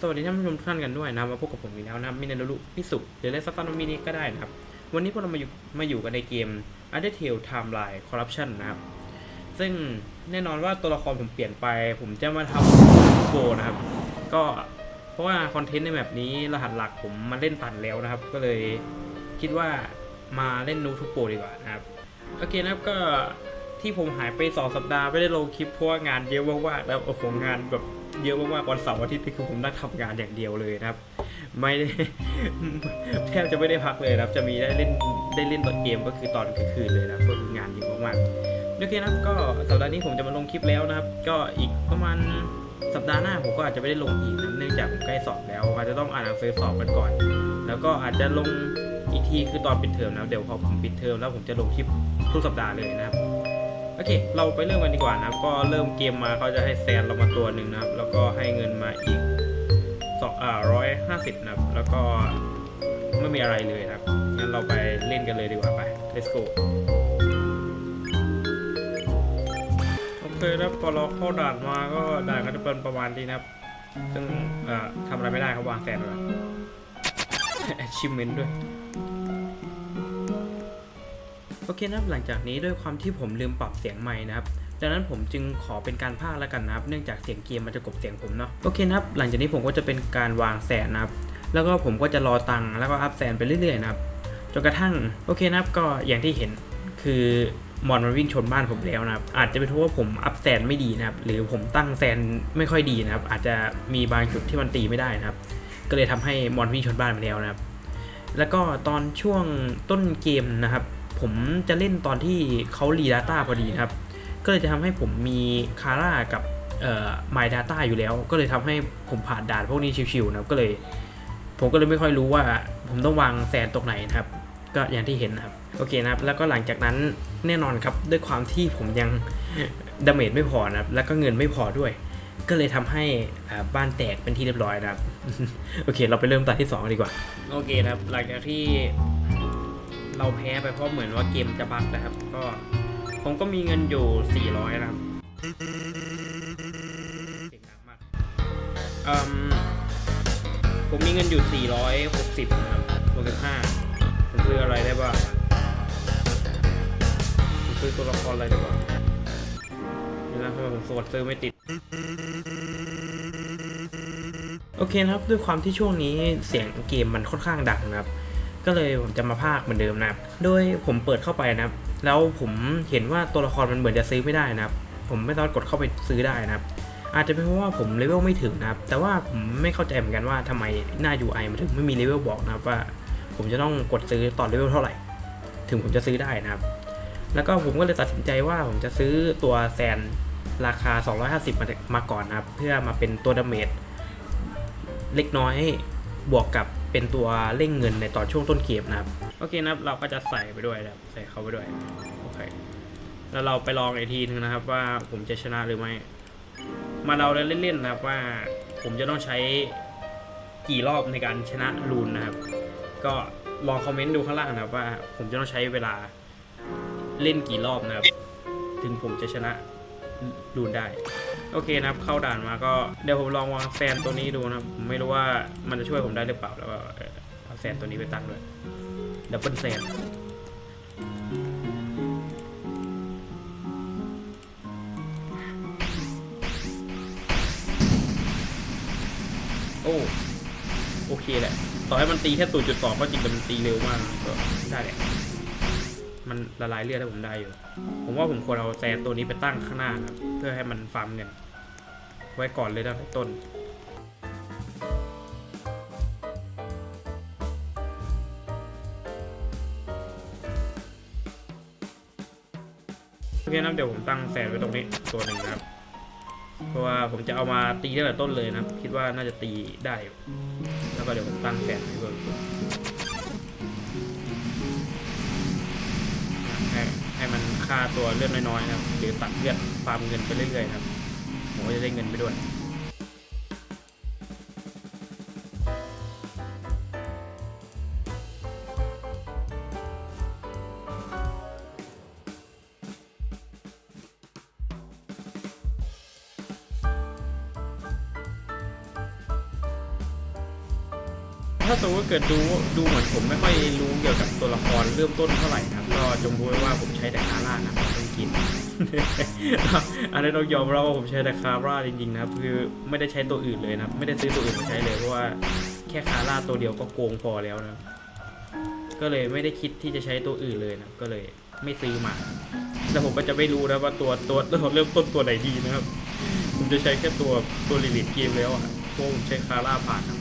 สวัสดีท่านผู้ชมทุกท่านกันด้วยนะมาพบกับผมอีกแล้วนะมินารุพิสุหรือเล่นซัตตานมินิก็ได้นะครับ วันนี้พวกเรามาอยู่มาอยู่กันในเกม u n d e r t a l e Timeline Corruption นะครับ ซึ่งแน่นอนว่าตัวละครผมเปลี่ยนไป ผมจะมาทำโบนะครับ ก็เพราะว่าคอนเทนต์ในแบบนี้รหัสหลักผมมาเล่นปั่นแล้วนะครับ ก็เลยคิดว่ามาเล่นนูทุกโปดีกว่านะครับ โอเคนะครับก็ที่ผมหายไปสองสัปดาห์ไม่ได้ลงคลิปเพราะว่างานเยอะมากๆแล้วโอ้โหงานแบบ เยอะมากๆวันเสาร์อาทิตย์นี่คือผมนั่งทำงานอย่างเดียวเลยนะครับ ไม่ได้แทบจะไม่ได้พักเลยนะครับ จะมีได้เล่นได้เล่นตอนเกมก็คือตอนกลางคืนเลยนะก็คืองานเยอะมากๆโอเคนะครับก็สัปดาห์นี้ผมจะมาลงคลิปแล้วนะครับ ก็อีกประมาณสัปดาห์หน้าผมก็อาจจะไม่ได้ลงอีกนะเนื่องจากผมใกล้สอบแล้วอาจจะต้องอ่านหนังสือสอบกันก่อน แล้วก็อาจจะลงอีกทีคือตอนปิดเทอมนะเดี๋ยวพอผมปิดเทอมแล้วผมจะลงคลิปทุกสัปดาห์เลยนะครับ โอเค เราไปเริ่มกันดีกว่านะครับ ก็เริ่มเกมมาเขาจะให้แซนเรามาตัวหนึ่งนะครับ แล้วก็ให้เงินมาอีกสองอ่าร้อยห้าสิบนะครับ แล้วก็ไม่มีอะไรเลยนะครับ งั้นเราไปเล่นกันเลยดีกว่าไป let's go โอเคแล้วพอเราเข้าด่านมาก็ด่านก็จะเป็นประมาณนี้นะครับ ซึ่งอ่อทำอะไรไม่ได้เขาวางแซนไว้ achievement ด้วย โอเคนะครับหลังจากนี้ด้วยความที่ผมลืมปรับเสียงไมค์นะครับดังนั้นผมจึงขอเป็นการพากแล้วกันนะครับ เนื่องจากเสียงเกมมันจะกบเสียงผมเนาะโอเคนะครับ หลังจากนี้ผมก็จะเป็นการวางแสนนะครับ แล้วก็ผมก็จะรอตังค์แล้วก็อัพแสนไปเรื่อยๆนะครับจนกระทั่งโอเคนะครับก็อย่างที่เห็นคือมอนมันวิ่งชนบ้านผมแล้วนะครับ อาจจะเป็นเพราะว่าผมอัพแสนไม่ดีนะครับ หรือผมตั้งแสนไม่ค่อยดีนะครับ อาจจะมีบางจุดที่มันตีไม่ได้นะครับ ก็เลยทำให้มอนวิ่งชนบ้านไปแล้วนะครับ แล้วก็ตอนช่วงต้นเกมนะครับ ผมจะเล่นตอนที่เขารี Data พอดีครับ ก็เลยจะทำให้ผมมีคาร่ากับเอ่อ My Data อยู่แล้ว ก็เลยทำให้ผมผ่านด่านพวกนี้ชิวๆนะครับก็เลย ผมก็เลยไม่ค่อยรู้ว่าผมต้องวางแซนตรงไหนนะครับ ก็อย่างที่เห็นนะครับโอเคนะครับ แล้วก็หลังจากนั้นแน่นอนครับด้วยความที่ผมยังดาเมจไม่พอนะครับ แล้วก็เงินไม่พอด้วย ก็เลยทำให้บ้านแตกเป็นที่เรียบร้อยนะครับ โอเค เราไปเริ่มตาที่สองกันดีกว่า โอเคนะครับ หลังจากที่ เราแพ้ไปเพราะเหมือนว่าเกมจะบั๊กนะครับ ก็ผมก็มีเงินอยู่ 400นะครับเสียงดังมากผมมีเงินอยู่ 460 นะครับ65ผมซื้ออะไรได้บ้างผมซื้อตัวละครอะไรได้บ้างนี่นะทำไมผมสวดซื้อไม่ติดโอเคนะครับด้วยความที่ช่วงนี้เสียงเกมมันค่อนข้างดังนะครับ ก็เลยผมจะมาพากเหมือนเดิมนะครับ โดยผมเปิดเข้าไปนะครับ แล้วผมเห็นว่าตัวละครมันเหมือนจะซื้อไม่ได้นะครับ ผมไม่สามารถกดเข้าไปซื้อได้นะครับ อาจจะเป็นเพราะว่าผมเลเวลไม่ถึงนะครับ แต่ว่าผมไม่เข้าใจเหมือนกันว่าทำไมหน้า UI มันถึงไม่มีเลเวลบอกนะครับว่า ผมจะต้องกดซื้อตอนเลเวลเท่าไหร่ ถึงผมจะซื้อได้นะครับ แล้วก็ผมก็เลยตัดสินใจว่าผมจะซื้อตัวแซนราคา 250 มามาก่อนนะครับ เพื่อมาเป็นตัวดาเมจเล็กน้อยบวกกับ เป็นตัวเร่งเงินในตอนช่วงต้นเกมนะครับโอเคนะครับเราก็จะใส่ไปด้วยนะครับใส่เข้าไปด้วยโอเคแล้วเราไปลองอีกทีนึงนะครับ ว่าผมจะชนะหรือไม่มาเราเล่นๆนะครับว่าผมจะต้องใช้กี่รอบในการชนะรูนนะครับ ก็ลองคอมเมนต์ดูข้างล่างนะครับว่าผมจะต้องใช้เวลาเล่นกี่รอบนะครับ ถึงผมจะชนะ รูนได้ โอเคนะครับ เข้าด่านมาก็เดี๋ยวผมลองวางแซนตัวนี้ดูนะผมไม่รู้ว่ามันจะช่วยผมได้หรือเปล่าแล้วก็เอ่อเอาแซนตัวนี้ไปตั้งด้วยดับเบิลแซนโอ้โอเคแหละ ต่อให้มันตีแค่ 0.2 ก็จริงแต่มันตีเร็วมากก็ได้แหละ มันละลายเลือดให้ผมได้อยู่ ผมว่าผมควรเอาแซนตัวนี้ไปตั้งข้างหน้าครับ เพื่อให้มันฟาร์มเงินไว้ก่อนเลยตั้งแต่ต้นโอเคนะเดี๋ยวผมตั้งแสนไว้ตรงนี้ตัวหนึ่งนะครับ เพราะว่าผมจะเอามาตีตั้งแต่ต้นเลยนะคิดว่าน่าจะตีได้อยู่แล้วก็เดี๋ยวผมตั้งแสนไว้เพิ่ม ค่าตัวเลือดน้อยๆนะครับหรือตัดเลือดฟาร์มเงินไปเรื่อยๆครับผมก็จะได้เงินไปด้วย ถ้าสมมติว่าเกิดดูดูเหมือนผมไม่ค่อยรู้เกี่ยวกับตัวละครเริ่มต้นเท่าไหร่นะครับก็จงรู้ไว้ว่าผมใช้แต่คาร่านะไม่ต้องกิน อันนี้ต้องยอมรับว่าผมใช้แต่คาร่าจริงๆนะครับคือไม่ได้ใช้ตัวอื่นเลยนะไม่ได้ซื้อตัวอื่นมาใช้เลยเพราะว่าแค่คาร่าตัวเดียวก็โกงพอแล้วนะก็เลยไม่ได้คิดที่จะใช้ตัวอื่นเลยนะก็เลยไม่ซื้อมาแล้วผมก็จะไม่รู้นะว่าตัวตัวตัวเริ่มต้นตัวไหนดีนะครับผมจะใช้แค่ตัวตัวลิลิตเกมแล้วอะพราะผมใช้คาร่าผ่านครั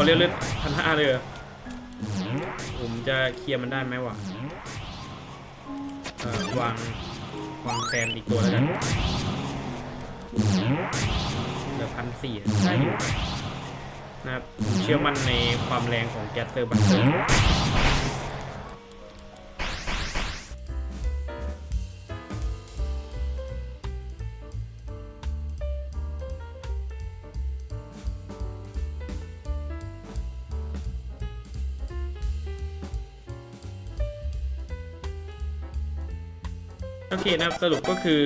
เขาเรียกเลือดพันห้าเลยเหรอผมจะเคลียร์มันได้ไหมวะวางวางแฟนอีกตัวแล้วกันเหลือพันสี่ได้อยู่นะครับเชื่อมั่นในความแรงของแก๊สเซอร์บัตเตอร์ โอเคนะครับสรุปก็คือ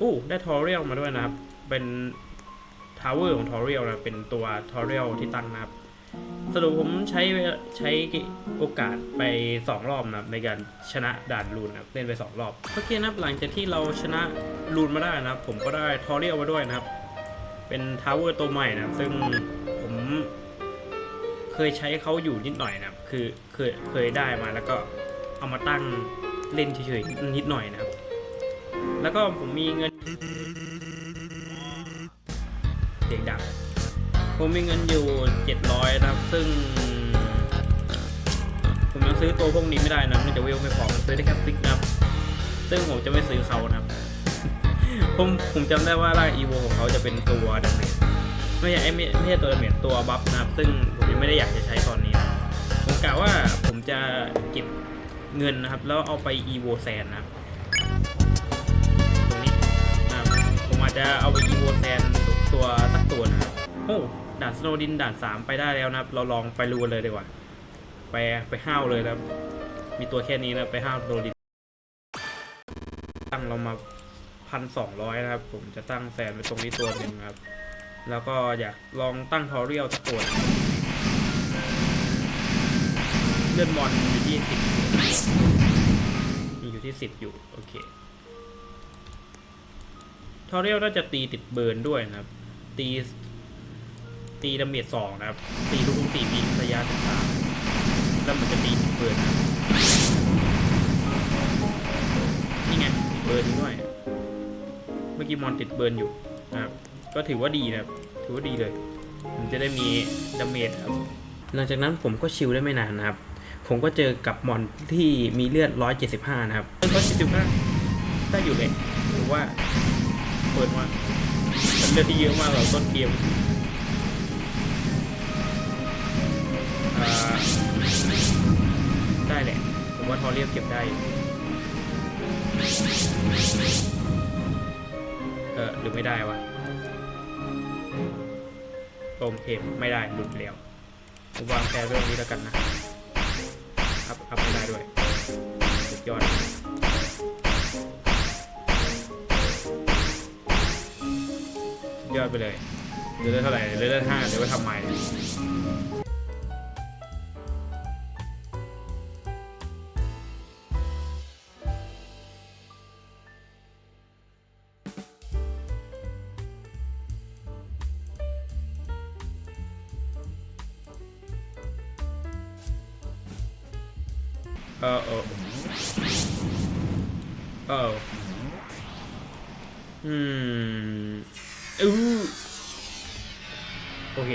อู้ได้ทอเรียลมาด้วยนะครับ เป็นทาวเวอร์ของทอเรียลนะเป็นตัวทอเรียลที่ตั้งนะครับ สรุปผมใช้ใช้โอกาสไป 2 รอบนะครับในการชนะด่านลูนนะครับเล่นไป 2 รอบโอเคนะครับหลังจากที่เราชนะลูนมาได้นะครับ ผมก็ได้ทอเรียลมาด้วยนะครับ เป็นทาวเวอร์ตัวใหม่นะครับ ซึ่งผมเคยใช้เขาอยู่นิดหน่อยนะครับ คือเคยเคยได้มาแล้วก็เอามาตั้งเล่นเฉยๆนิดหน่อยนะครับ แล้วก็ผมมีเงินเสียงดังผมมีเงินอยู่ 700นะครับ ซึ่ง ผมยังซื้อตัวพวกนี้ไม่ได้นะเนื่องจากเวลไม่พอมซื้อได้แค่ฟิกนะครับ ซึ่งผมจะไม่ซื้อเขานะครับ ผมผมจำได้ว่าร่างอีโวของเขาจะเป็นตัวดัมเมจไม่ใช่ไม่ไม่ใช่ตัวดัมเมจตัวบัฟนะครับ ซึ่งผมยังไม่ได้อยากจะใช้ตอนนี้นะผมกะว่าผมจะเก็บเงินนะครับ แล้วเอาไปอีโวแซนนะครับ ผมอาจจะเอาไปอีโวแซนตัวสักตัวนะครับโอ้ด่านสโนดินด่านสามไปได้แล้วนะครับ เราลองไปรูเลยดีกว่า ไปไปห้าวเลยนะครับ มีตัวแค่นี้นะไปห้าวสโนดินตั้งเรามาพันสองร้อยนะครับ ผมจะตั้งแซนไปตรงนี้ตัวหนึ่งครับ แล้วก็อยากลองตั้งทอเรียลสักตัวเลื่อนมอนอยู่ที่สิบมีอยู่ที่สิบอยู่ โอเค ทอเรียลน่าจะตีติดเบิร์นด้วยนะครับ ตีตีดาเมจสองนะครับ ตีทุกสี่วิระยะสามแล้วมันจะตีติดเบิร์นนะนี่ไงติดเบิร์นด้วย เมื่อกี้มอนติดเบิร์นอยู่นะครับ ก็ถือว่าดีนะครับ ถือว่าดีเลยผมจะได้มีดาเมจครับ หลังจากนั้นผมก็ชิลได้ไม่นานนะครับ ผมก็เจอกับมอนที่มีเลือด 175 นะครับเลือด175ได้อยู่เลย หรือว่า ปิดมามันเลือดที่เยอะมากเราต้นเกมได้แหละ ผมว่าทอเรียบเก็บได้ เออหรือไม่ได้วะโอมเพมไม่ได้หลุดแล้วผมวางแค่เรื่องนี้แล้วกันนะอัพอัพไม่ได้ด้วยสุดยอด ยอดไปเลยเหลือได้เท่าไหร่เหลือได้ห้าเดี๋ยวไปทำใหม่เออเออเอออืม อือโอเค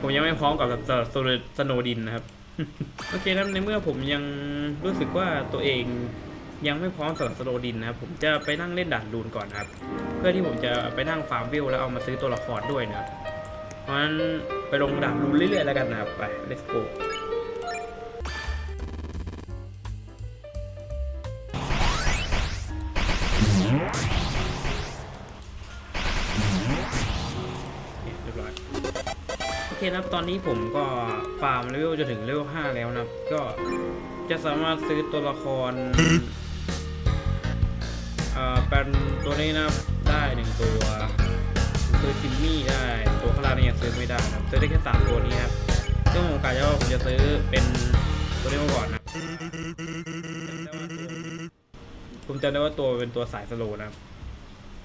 ผมยังไม่พร้อมกับสโนสโนดินนะครับ โอเคนะในเมื่อผมยังรู้สึกว่าตัวเองยังไม่พร้อมสำหรับสโลดินนะครับ ผมจะไปนั่งเล่นด่านลูนก่อนนะครับ เพื่อที่ผมจะไปนั่งฟาร์มวิวแล้วเอามาซื้อตัวละครด้วยนะครับ เพราะฉะนั้นไปลงด่านลูนเรื่อยๆแล้วกันนะครับ ไป let's go เคนะครับตอนนี้ผมก็ฟาร์มเลเวลจะถึงเลเวล5แล้วนะครับ ก็จะสามารถซื้อตัวละครเอ่อเป็นตัวนี้นะครับได้หนึ่งตัวซื้อทิมมี่ได้ ตัวข้างล่างนี่ยังซื้อไม่ได้นะครับซื้อได้แค่สามตัวนี้ครับซึ่งผมกะว่าผมจะซื้อเป็นตัวนี้มาก่อนนะผมจำได้ว่าตัวเป็นตัวสายสโลนะครับ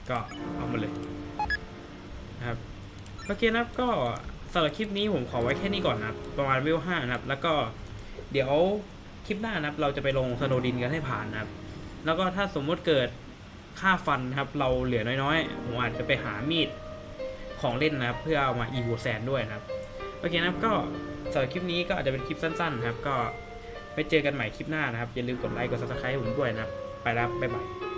ก็เอามาเลยนะครับโอเคนะครับก็ สำหรับคลิปนี้ผมขอไว้แค่นี้ก่อนนะครับ ประมาณวิวห้านะครับ แล้วก็เดี๋ยวคลิปหน้านะครับ เราจะไปลงสโนดินกันให้ผ่านนะครับ แล้วก็ถ้าสมมติเกิดค่าฟันนะครับ เราเหลือน้อยๆผมอาจจะไปหามีดของเล่นนะครับ เพื่อเอามาอีโวแซนด้วยนะครับ โอเคนะครับก็สำหรับคลิปนี้ก็อาจจะเป็นคลิปสั้นๆนะครับ ก็ไปเจอกันใหม่คลิปหน้านะครับ อย่าลืมกดไลค์กด subscribe ให้ผมด้วยนะครับ ไปแล้วบ๊ายบาย